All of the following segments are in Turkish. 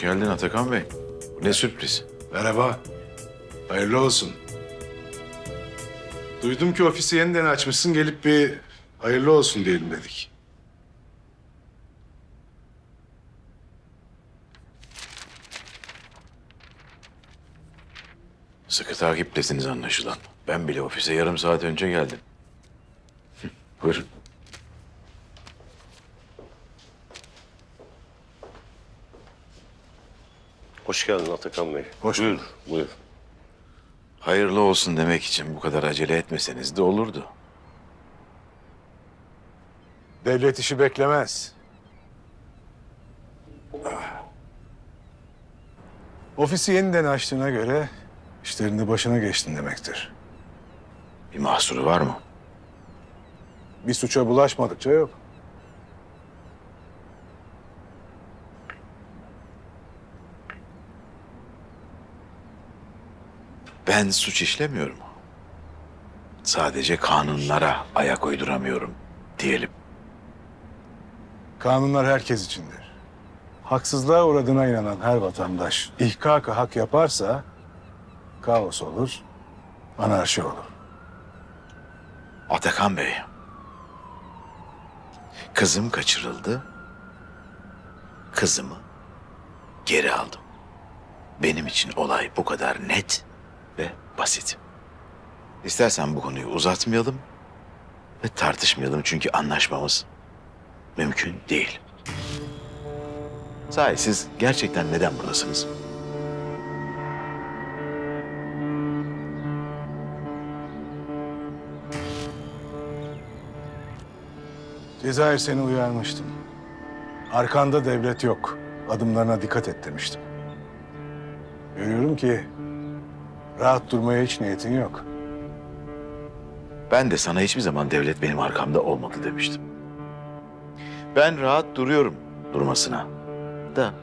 geldin Atakan Bey. Ne sürpriz. Merhaba. Hayırlı olsun. Duydum ki ofisi yeniden açmışsın. Gelip bir hayırlı olsun diyelim dedik. Sıkı takiptesiniz anlaşılan. Ben bile ofise yarım saat önce geldim. Buyurun. Hoş geldin Atakan Bey. Hoş buyur, bulduk. buyur. Hayırlı olsun demek için bu kadar acele etmeseniz de olurdu. Devlet işi beklemez. Ofisi yeniden açtığına göre işlerinde başına geçtin demektir. Bir mahsuru var mı? Bir suça bulaşmadıkça yok. Ben suç işlemiyorum. Sadece kanunlara ayak uyduramıyorum diyelim. Kanunlar herkes içindir. Haksızlığa uğradığına inanan her vatandaş ihkaka hak yaparsa kaos olur, anarşi olur. Atakan Bey. Kızım kaçırıldı. Kızımı geri aldım. Benim için olay bu kadar net ve basit. İstersen bu konuyu uzatmayalım ve tartışmayalım çünkü anlaşmamız mümkün değil. Sahi siz gerçekten neden buradasınız? Cezayir seni uyarmıştım. Arkanda devlet yok. Adımlarına dikkat et demiştim. Görüyorum ki rahat durmaya hiç niyetin yok. Ben de sana hiçbir zaman devlet benim arkamda olmadı demiştim. Ben rahat duruyorum durmasına. Da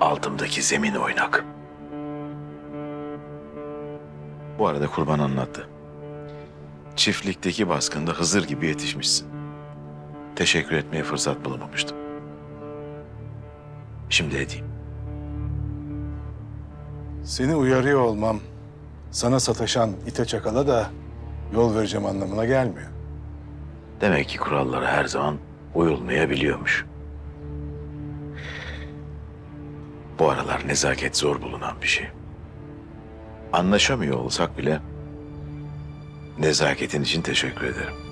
altımdaki zemin oynak. Bu arada kurban anlattı. Çiftlikteki baskında Hızır gibi yetişmişsin. Teşekkür etmeye fırsat bulamamıştım. Şimdi edeyim. Seni uyarıyor olmam sana sataşan ite çakala da yol vereceğim anlamına gelmiyor. Demek ki kurallara her zaman uyulmayabiliyormuş. Bu aralar nezaket zor bulunan bir şey. Anlaşamıyor olsak bile nezaketin için teşekkür ederim.